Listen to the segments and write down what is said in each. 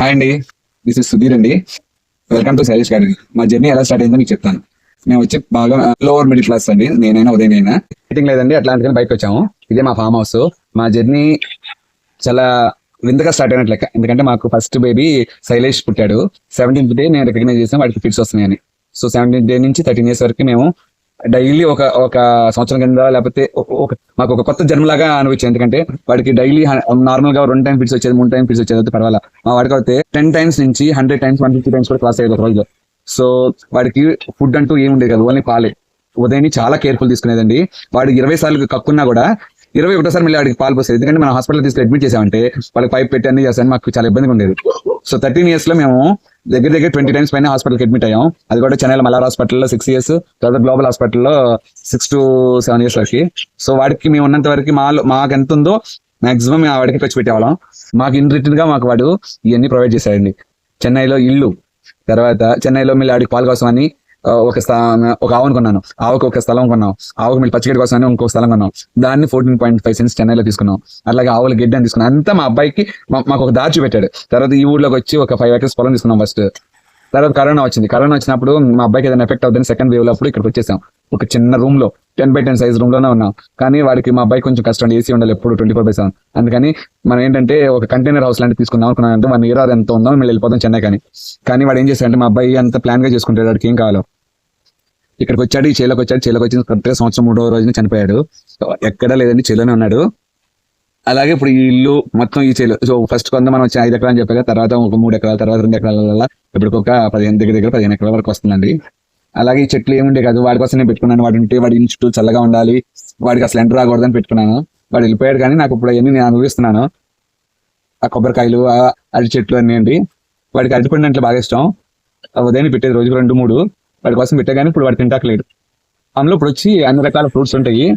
Hi అండి this is Sudheer అండి. Welcome to Shailesh గారి మా జర్నీ ఎలా స్టార్ట్ అయిందో మీకు చెప్తాను. మేము వచ్చి బాగా లోవర్ మిడిల్ క్లాస్ అండి నేనైనా ఉదయనైనా మీటింగ్ లేదండి అట్లా అందుకని బయటకు వచ్చాము. ఇదే మా ఫామ్ హౌస్ మా జర్నీ చాలా వింతగా స్టార్ట్ అయినట్లు లెక్క. ఎందుకంటే మాకు ఫస్ట్ బేబీ శైలేష్ పుట్టాడు. సెవెంటీన్త్ డే నేను రికగ్నైజ్ చేసాను వాడికి ఫిట్స్ వస్తున్నాయని. సో సెవెంటీన్త్ డే నుంచి థర్టీన్ ఇయర్స్ వరకు మేము డైలీ ఒక ఒక సంవత్సరం కింద లేకపోతే మాకు ఒక కొత్త జన్మలాగా అనిపించింది. ఎందుకంటే వాడికి డైలీ నార్మల్గా రెండు టైం ఫిట్స్ వచ్చేది మూడు టైం ఫిట్స్ వచ్చేది పర్వాలా. మా వాడికి అయితే టెన్ టైమ్స్ నుంచి hundred times one fifty times కూడా క్లాస్ అయ్యేది ఒక రోజులో సో వాడికి ఫుడ్ అంటూ ఏమి ఉండేది కదా ఓన్లీ పాలే. ఉదయం చాలా కేర్ఫుల్ తీసుకునేదండి. వాడు ఇరవై సార్లు కక్కున్నా కూడా ఇరవై ఒకటోసారి మళ్ళీ వాడికి పాలు పోసేది. ఎందుకంటే మనం హాస్పిటల్ తీసుకుని అడ్మిట్ చేసామంటే వాళ్ళకి పైప్ పెట్టి అన్ని చేస్తాను మాకు చాలా ఇబ్బందిగా ఉండేది. సో థర్టీన్ ఇయర్స్లో మేము దగ్గర దగ్గర ట్వంటీ టైమ్స్ పైన హాస్పిటల్కి అడ్మిట్ అయ్యాం. అది కూడా చెన్నై మలార్ హాస్పిటల్లో సిక్స్ ఇయర్స్ తర్వాత గ్లోబల్ హాస్పిటల్లో సిక్స్ టు సెవెన్ ఇయర్స్ వరకు సో వాడికి మేము ఉన్నంత వరకు మా మాకు ఎంత ఉందో మాక్సిమం మేము వాడికి ఖర్చు పెట్టేవాళ్ళం. మాకు ఇన్ రిటర్న్గా మాకు వాడు ఇవన్నీ ప్రొవైడ్ చేశాడండి. చెన్నైలో ఇల్లు తర్వాత చెన్నైలో మళ్ళీ ఆడికి పాలు కోసం అని ఒక స్థా- ఒక ఆవును కొన్నాను. ఆవుకు ఒక స్థలం కొన్నాం. ఆవుకు మళ్ళీ పచ్చిగడ్డి కోసం అని ఇంకొక స్థలం కొన్నాం. దాన్ని ఫోర్టీన్ పాయింట్ ఫైవ్ సెన్స్ చెన్నైలో తీసుకున్నాం. అలాగే ఆవుల గిడ్డ అని తీసుకున్నాం. అంతా మా అబ్బాయికి మాకు ఒక దాచి పెట్టాడు తర్వాత ఈ ఊర్లోకి వచ్చి ఒక ఫైవ్ ఎకర్స్ పొలం తీసుకున్నాం ఫస్ట్ తర్వాత కరోనా వచ్చింది. కరోనా వచ్చినప్పుడు మా అబ్బాయికి ఏదైనా ఎఫెక్ట్ అవుతుంది సెకండ్ వేవ్లో అప్పుడు ఇక్కడికి వచ్చేసాం. ఒక చిన్న రూమ్లో టెన్ బై టెన్ సైజ్ రూమ్లోనే ఉన్నాం. కానీ వాడికి మా అబ్బాయి కొంచెం కష్టం ఏసీ ఉండాలి ఎప్పుడు ట్వంటీ ఫోర్ బై సెవెన్ అందుకని మనం ఏంటంటే ఒక కంటైనర్ హౌస్ లాంటి తీసుకుందాం అనుకున్నాం అంటే వన్ ఇయర్ ఎంత ఉందో మేము వెళ్ళిపోతాం చెన్నై కానీ. కానీ వాడు ఏం చేశాడంటే మా అబ్బాయి అంత ప్లాన్గా చేసుకుంటాడు వాడికి ఏం కావాలో. ఇక్కడికి వచ్చాడు ఈ చేలోకి వచ్చాడు చేలోకి వచ్చిన కరెక్ట్గా సంవత్సరం మూడో రోజున చనిపోయాడు. ఎక్కడా లేదండి చేలోనే ఉన్నాడు. అలాగే ఇప్పుడు ఈ ఇల్లు మొత్తం ఈ చేలు సో ఫస్ట్ కొంత మనం వచ్చి ఐదు ఎకరాలు చెప్పాక తర్వాత ఒక మూడు ఎకరాల తర్వాత రెండు ఎకరాల ఇప్పుడు ఒక పదిహేను దగ్గర దగ్గర పదిహేను ఎకరాల వరకు వస్తుందండి. అలాగే ఈ చెట్లు ఏముండే కాదు. వాడి కోసం నేను పెట్టుకున్నాను. వాడి ఉంటే వాడి ఇంటి చుట్టూ చల్లగా ఉండాలి. వాడికి అసలు ఎంటర్ రాకూడదని పెట్టుకున్నాను. వాడు వెళ్ళిపోయాడు కానీ నాకు ఇప్పుడు అవన్నీ నేను అనుభవిస్తున్నాను. ఆ కొబ్బరికాయలు ఆ అరటి చెట్లు అన్నీ అండి. వాడికి అరటిపండు అంటే బాగా ఇష్టం. ఉదయం పెట్టేది రోజుకు రెండు మూడు. వాడి కోసం పెట్టే కానీ ఇప్పుడు వాడు తింటాకలేడు అందులో ఇప్పుడు వచ్చి అన్ని రకాల ఫ్రూట్స్ ఉంటాయి.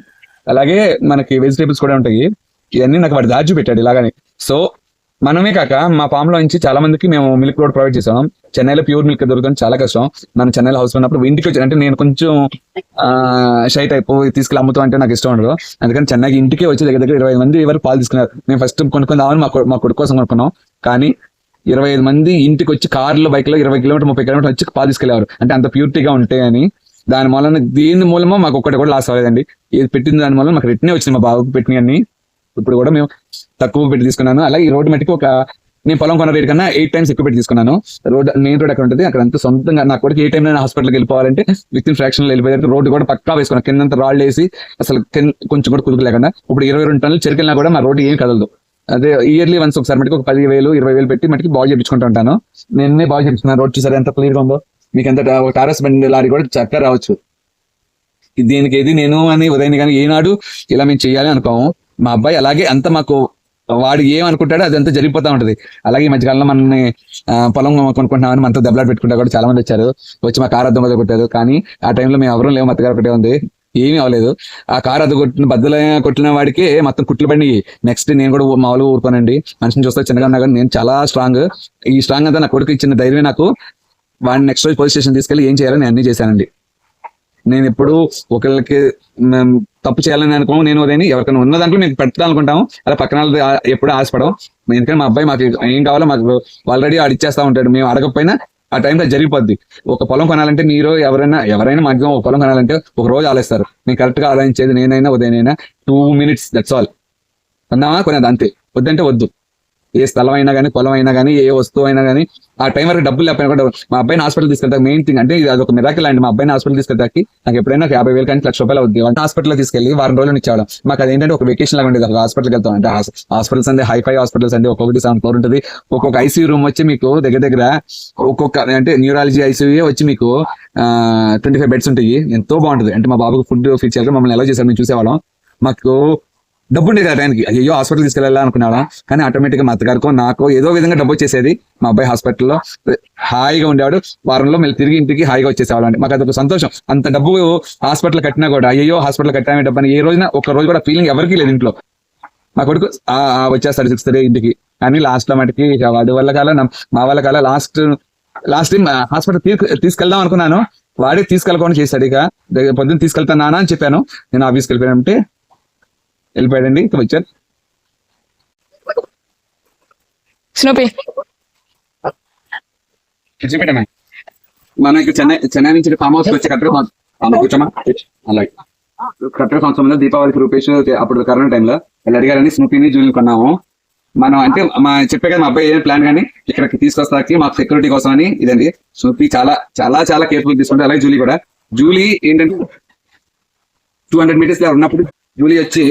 అలాగే మనకి వెజిటేబుల్స్ కూడా ఉంటాయి. ఇవన్నీ నాకు వాడు దాచి పెట్టాడు ఇలాగని. సో మనమే కాక మా ఫామ్లో నుంచి చాలా మందికి మేము మిల్క్ కూడా ప్రొవైడ్ చేసాం. చెన్నైలో ప్యూర్ మిల్క్ దొరకడం చాలా కష్టం. నన్ను చెన్నైలో హౌస్ ఉన్నప్పుడు ఇంటికి వచ్చి అంటే నేను కొంచెం షై టైప్ తీసుకెళ్ళి అమ్ముతాం అంటే నాకు ఇష్టం ఉండదు. అందుకని చెన్నైకి ఇంటికే వచ్చి దగ్గర దగ్గర ఇరవై మంది ఎవరు పాలు తీసుకున్నారు. మేము ఫస్ట్ కొనుక్కుందామని మా మా కొడుకు కోసం కొనుక్కున్నాం. కానీ ఇరవై ఐదు మంది ఇంటికి వచ్చి కార్లో బైక్లో ఇరవై కిలోమీటర్ ముప్పై కిలోమీటర్ వచ్చి పాలు తీసుకెళ్ళేవారు అంటే అంత ప్యూరిటీగా ఉంటాయని దాని మూలన దీని మూలమో మాకు ఒక్కటి కూడా లాస్ అవ్వలేదండి. ఇది పెట్టిన దాని మూలన మాకు రిటర్నే వచ్చింది మా బాబుకి పెట్టినవన్నీ. ఇప్పుడు కూడా మేము తక్కువ పెట్టి తీసుకున్నాను. అలాగే ఈ రోడ్డు మట్టికి ఒక నేను పొలం కొన్న రేటు కన్నా ఎయిట్ టైమ్స్ ఎక్కువ పెట్టి తీసుకున్నాను. రోడ్ మెయిన్ రోడ్ అక్కడ ఉంటుంది అక్కడ అంతా సొంతంగా నా కొడుకు ఏ టైం హాస్పిటల్కి వెళ్ళిపోవాలంటే విత్ ఇన్ ఫ్రాక్షన్లో వెళ్ళిపోయారు రోడ్డు కూడా పక్కా వేసుకున్నాను కిందంతా రాళ్ళు వేసి అసలు కింద- కొంచెం కూడా కుదుకు లేకుండా. ఇప్పుడు ఇరవై రెండు టన్నులు చెరికెళ్ళినా కూడా మా రోడ్డు ఏం కదలదు. అదే ఇయర్లీ వన్స్ ఒకసారి మటుకు ఒక పది వేలు ఇరవై వేలు పెట్టి మటుకు బాగు చేయించుకుంటూ ఉంటాను. నిన్నే బాగు చేయించుకున్నాను. రోడ్ చూసారు ఎంత క్లియర్గా ఉందో? మీకు ఎంత ఒక టారస్ బండి లారీ కూడా చక్కగా రావచ్చు. దీనికి ఏది నేను అని ఉదయం కానీ ఏనాడు ఇలా మేము చేయాలి అనుకోము. మా అబ్బాయి అలాగే అంత మాకు వాడు ఏమనుకుంటాడో అదంతా జరిగిపోతా ఉంటది. అలాగే ఈ మధ్యకాలంలో మనల్ని పొలం కొనుక్కుంటున్నామని మనతో దెబ్బలాట పెట్టుకుంటా కూడా చాలా మంది వచ్చారు. వచ్చి మా కారు అద్దం కొట్టారు. కానీ ఆ టైంలో మేము ఎవరూ లేవు మత్తగారు ఒకటే ఉంది. ఏమీ అవ్వలేదు. ఆ కారు అది కొట్టిన బద్దలు కొట్టిన వాడికి మొత్తం కుట్లు పడి నెక్స్ట్ నేను కూడా మామూలుగా ఊరుకోనండి. మనిషిని చూస్తే చిన్నగా ఉన్నా కానీ నేను చాలా స్ట్రాంగ్ ఈ స్ట్రాంగ్ అంతా నా కొడుకు ఇచ్చిన ధైర్యం నాకు. వాడిని నెక్స్ట్ రోజు పోలీస్ స్టేషన్ తీసుకెళ్ళి ఏం చేయాలని అన్ని చేశానండి. నేను ఎప్పుడు ఒకళ్ళకి తప్పు చేయాలని అనుకో నేను అదేని ఎవరికైనా ఉన్న దాంట్లో నేను పెట్టాలనుకుంటాము అలా పక్కన ఎప్పుడు ఆశపడం ఎందుకంటే మా అబ్బాయి మాకు ఏం కావాలో మాకు ఆల్రెడీ అడిచేస్తా ఉంటాడు మేము అడగకపోయినా ఆ టైంలో జరిగిపోద్ది. ఒక పొలం కొనాలంటే మీరు ఎవరైనా ఎవరైనా మాక్సిమం ఒక పొలం కొనాలంటే ఒక రోజు ఆలోచిస్తారు. నేను కరెక్ట్గా ఆలోచించేది నేనైనా ఉదయనైనా టూ మినిట్స్ దట్స్ ఆల్ కొన్నావా కొనేది అంతే. వద్దంటే వద్దు. ఏ స్థలం అయినా కానీ పొలం అయినా కానీ ఏ వస్తువు అయినా కానీ ఆ టైం వరకు డబ్బులు లేకపోయినా కూడా మా అబ్బాయిని హాస్పిటల్ తీసుకెళ్తా మెయిన్ థింగ్ అంటే ఇది ఒక మిరాకిల్ అండి మా అబ్బాయిని హాస్పిటల్ తీసుకెళ్తాకి నాకు ఎప్పుడైనా ఒక యాభై వేలు కానీ లక్ష రూపాయలు అవుద్ది. హాస్పిటల్ తీసుకెళ్ళి వారం రోజులు ఇచ్చాడు మాకు అదేంటంటే ఒక వెకేషన్ లాగా ఉండేది. హాస్పిటల్కి వెళ్తాం అంటే హాస్పిటల్స్ అంటే హైఫై హాస్పిటల్స్ అంటే ఒక్కొక్కటి సెవెన్ ఫ్లోర్ ఉంటుంది. ఒక్కొక్క ఐసీయూ రూమ్ వచ్చి మీకు దగ్గర దగ్గర ఒక్కొక్క అంటే న్యూరాలజీ ఐసీయూ వచ్చి మీకు ట్వంటీ ఫైవ్ బెడ్స్ ఉంటాయి. ఎంతో బాగుంటుంది. అంటే మా బాబుకి ఫుడ్ ఫీచర్ మమ్మల్ని ఎలా చేశారు. మేము చూసేవాళ్ళం. మాకు డబ్బు ఉండేది ఆ టైంకి. అయ్యో హాస్పిటల్ తీసుకెళ్ళాలి అనుకున్నాడా? కానీ ఆటోమేటిక్గా మా అత్తగారికో నాకో ఏదో విధంగా డబ్బు వచ్చేసేది. మా అబ్బాయి హాస్పిటల్లో హాయిగా ఉండేవాడు. వారంలో మళ్ళీ తిరిగి ఇంటికి హాయిగా వచ్చేసేవాళ్ళండి మాకు అదొక సంతోషం. అంత డబ్బు హాస్పిటల్ కట్టినా కూడా అయ్యో హాస్పిటల్ కట్టామే డబ్బు అని ఏ రోజున ఒక రోజు కూడా ఫీలింగ్ ఎవరికీ లేదు ఇంట్లో. మా కొడుకు ఆ, వచ్చేస్తాడు సిక్స్త్ డే ఇంటికి. కానీ లాస్ట్లో మటుకి ఇక వాడి వల్ల కాల మా వల్ల కాల లాస్ట్ లాస్ట్ టైం హాస్పిటల్ తీసుకెళ్దాం అనుకున్నాను. వాడే తీసుకెళ్ళకుండా చేశాడు ఇక. పొద్దున్న తీసుకెళ్తాను నాన్న అని చెప్పాను. నేను ఆఫీస్కి వెళ్ళిపోయానంటే వెళ్ళిపోయాడండి. ఇక వచ్చారు స్నూపీ మనం ఇక్కడ చెన్నై చెన్నై నుంచి ఫామ్ హౌస్ వచ్చి అమ్మ కూర్చోమా? అలాగే. కరెక్ట్గా సంవత్సరంలో దీపావళికి రూపేష్ అప్పుడు కరోనా టైంలో వాళ్ళు అడిగారని స్నూపీని జూలిని కొన్నాము. మనం అంటే మా చెప్పే కదా మా అబ్బాయి ఏం ప్లాన్ కానీ ఇక్కడికి తీసుకొస్తాకి మాకు సెక్యూరిటీ కోసం అని ఇదండి. స్నూపీ చాలా చాలా చాలా కేర్ఫుల్ తీసుకుంటే అలాగే జూలీ కూడా. జూలీ ఏంటంటే టూ హండ్రెడ్ మీటర్స్లో ఉన్నప్పుడు జూలీ వచ్చి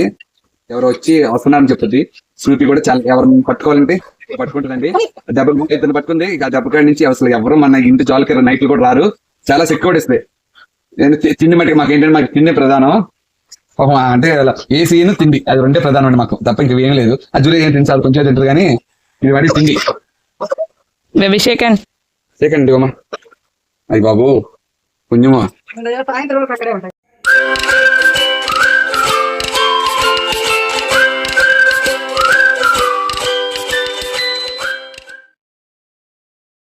ఎవరు వచ్చి వస్తున్నారని చెప్తుంది స్నూపీ కూడా చాలా ఎవరిని పట్టుకోవాలంటే పట్టుకుంటుందండి. దెబ్బ ఇద్దరు పట్టుకుంది? ఇక ఆ దెబ్బ కాడి నుంచి అసలు ఎవరు మన ఇంటి జోలికి నైట్లు కూడా రారు. చాలా సెక్యూరిటీ ఇస్తాయి నేను తిండి మట్టుకు మాకు ఏంటంటే మాకు తిండి ప్రధానం. అంటే ఏ సీన్ తిండి. అది రెండే ప్రధానం అండి మాకు. తప్ప ఇంక ఏం లేదు. ఆ జూలీ ఏం తింటారు కొంచెం తింటారు కానీ ఇది వాడి తిండి. బేబీ సెకండ్ సెకండ్ అమ్మా. అయ్యి బాబు పుణ్యమా?